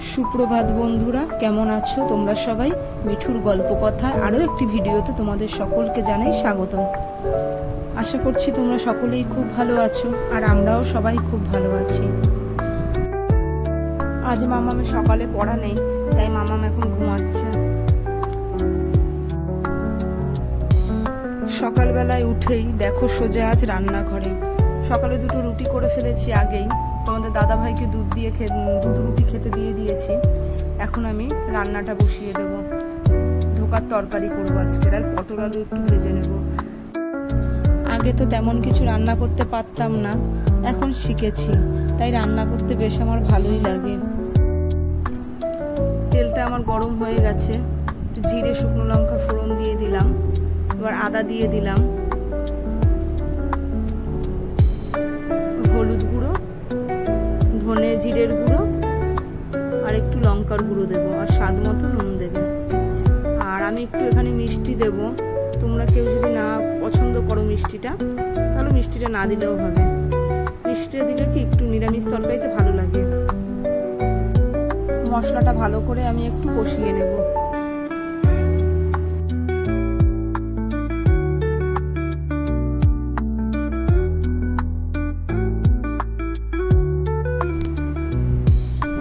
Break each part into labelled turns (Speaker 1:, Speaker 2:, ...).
Speaker 1: সুপ্রভাত বন্ধুরা, কেমন আছো তোমরা সবাই? মিঠুর গল্প কথা আরও একটি ভিডিওতে তোমাদের সকলকে জানাই স্বাগতম। আশা করছি তোমরা সকলেই খুব ভালো আছো আর আমরাও সবাই খুব ভালো আছি। আজ মামামের সকালে পড়া নেই, তাই মামাম এখন ঘুমাচ্ছে। সকালবেলায় উঠেই দেখো সোজা আজ রান্নাঘরে। সকালে দুটো রুটি করে ফেলেছি আগেই। তোমাদের দাদা ভাইকে দুধ দিয়ে দুধ রুটি খেতে দিয়ে দিয়েছি। এখন আমি রান্নাটা বসিয়ে দেব। ধোকার তরকারি করব আজকের আর পটল আলু একটু ভেজে নেব। আগে তো তেমন কিছু রান্না করতে পারতাম না, এখন শিখেছি, তাই রান্না করতে বেশ আমার ভালোই লাগে। তেলটা আমার গরম হয়ে গেছে জিরে শুকনো লঙ্কা ফোড়ন দিয়ে দিলাম, এবার আদা দিয়ে দিলাম। মিষ্টি দেব। তোমরা কেউ যদি না পছন্দ করো মিষ্টিটা, তাহলে মিষ্টিটা না দিলেও হবে। মিষ্টিটা দিলে কি একটু নিরামিষ তরকারিতে ভালো লাগে। মশলাটা ভালো করে আমি একটু কষিয়ে নেব।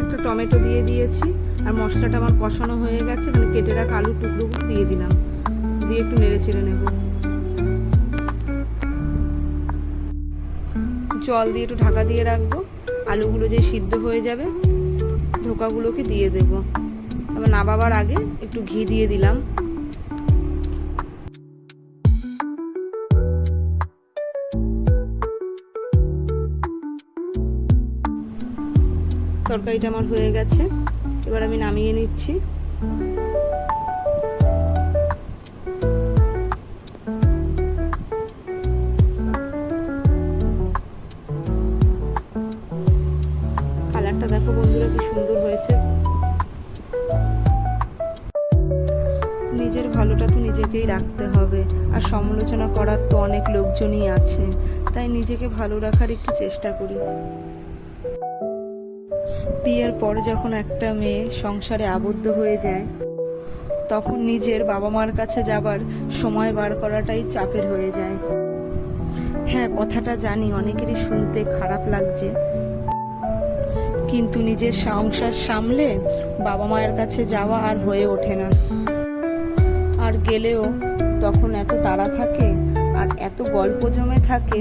Speaker 1: একটা টমেটো দিয়ে দিয়েছি, আর মশলাটা আমার কষানো হয়ে গেছে, এখানে কেটে রাখা আলুর টুকরোগুলো দিয়ে দিলাম। দিয়ে একটু নেড়ে ছেড়ে নেব। জল দিয়ে একটু ঢাকা দিয়ে রাখব। আলুগুলো যে সিদ্ধ হয়ে যাবে, ধোকাগুলোকে দিয়ে দেব। এবার নাবাবার আগে একটু ঘি দিয়ে দিলাম। তরকারিটা আমার হয়ে গেছে। এবার আমি নামিয়ে নিচ্ছি। রাখতে হবে। আর সমালোচনা করার তো অনেক লোকজনই আছে। তাই নিজেকে ভালো রাখার একটু চেষ্টা করি। বিয়ের পর যখন একটা মেয়ে সংসারে আবদ্ধ হয়ে যায়, তখন নিজের বাবা মার কাছে যাবার সময় বার করাটাই চাপের হয়ে যায়। হ্যাঁ কথাটা জানি, অনেকেরই শুনতে খারাপ লাগছে। কিন্তু নিজের সংসার সামলে বাবা মায়ের কাছে যাওয়া আর হয়ে ওঠে না। গেলেও তখন এত তাড়া থাকে আর এত গল্প জমে থাকে,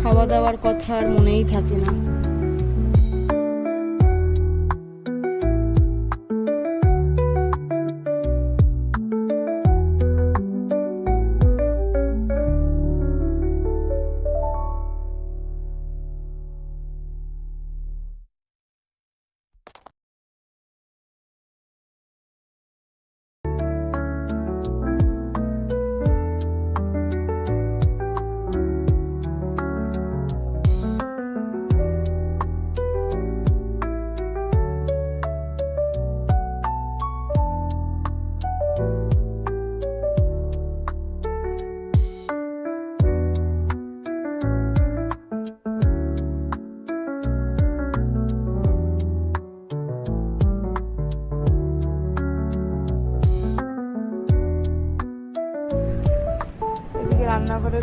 Speaker 1: খাওয়া দাওয়ার কথা আর মনেই থাকে না।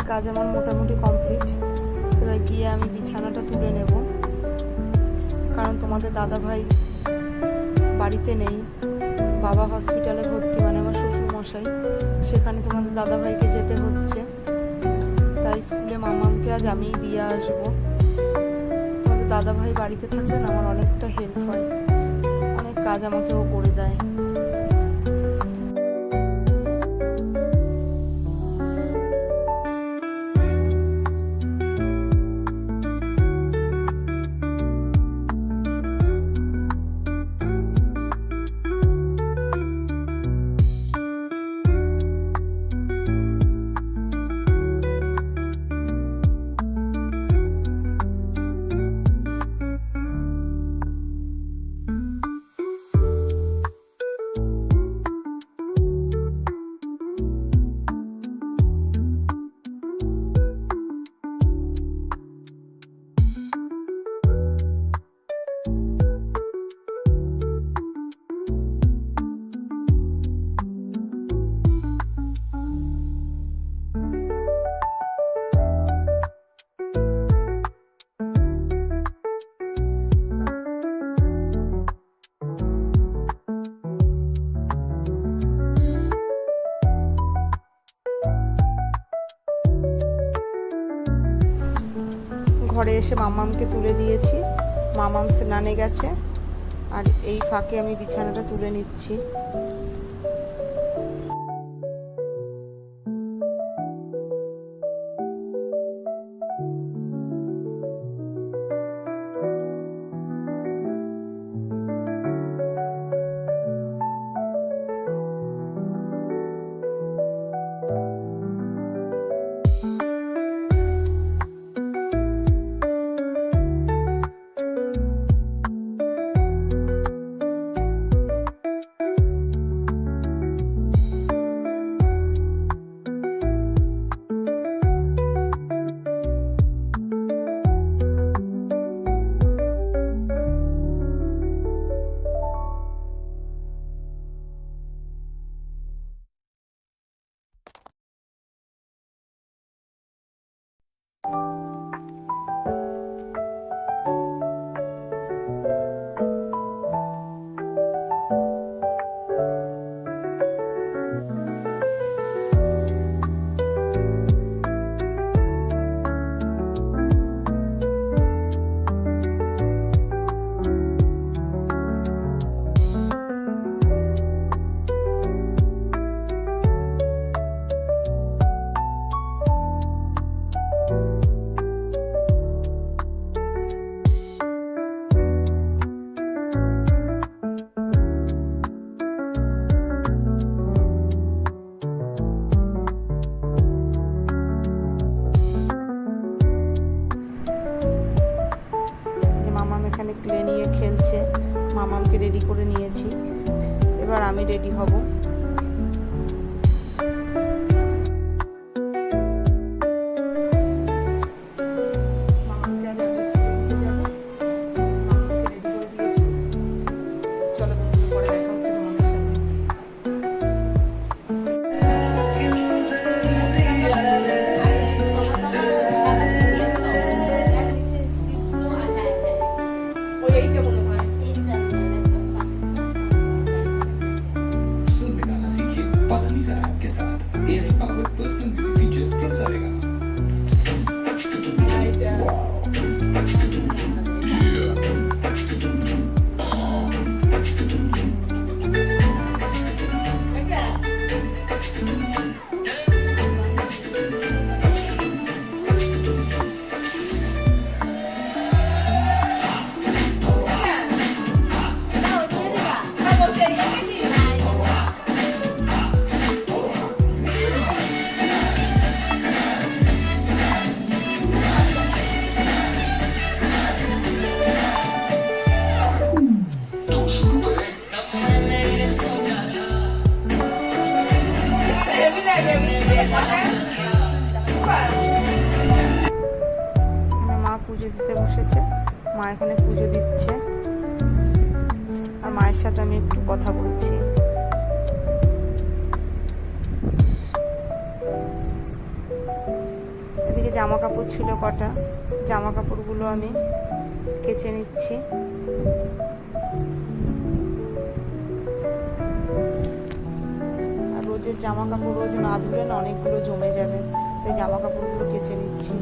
Speaker 1: রান্নাঘরের কাজ আমার মোটামুটি কমপ্লিট। এবার গিয়ে আমি বিছানাটা তুলে নেব। কারণ তোমাদের দাদা ভাই বাড়িতে নেই, বাবা হসপিটালে ভর্তি মানে আমার শ্বশুর মশাই সেখানে তোমাদের দাদা ভাইকে যেতে হচ্ছে। তাই স্কুলে মামামকে আজ আমি দিয়ে আসব। তোমাদের দাদা ভাই বাড়িতে থাকলে আমার অনেকটা হেল্প হয়। অনেক কাজ আমাকে ও করে দেয়। ঘরে এসে মামামকে তুলে দিয়েছি। মামাম স্নানে গেছে। আর এই ফাঁকে আমি বিছানাটা তুলে নিচ্ছি। এবার আমি রেডি হব। দিতে বসেছে। মা এখানে পুজো দিচ্ছে। আর মায়ের সাথে আমি একটু কথা বলছি। এদিকে জামা কাপড় ছিল কটা। জামা কাপড়গুলো আমি কেচে নিচ্ছি। আর রোজের জামা কাপড় রোজ না ধুলে না অনেকগুলো জমে যাবে। তাই জামা কাপড়গুলো কেচে নিচ্ছি।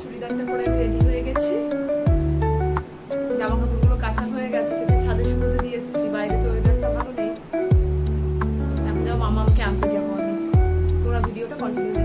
Speaker 1: চুড়িদারটা পরে আমি রেডি হয়ে গেছি। জামা কাপড়গুলো হয়ে গেছে কিন্তু এসেছি তো ওয়েদারটা ভালো নেই। এখন তোমরা ভিডিওটা কন্টিনিউ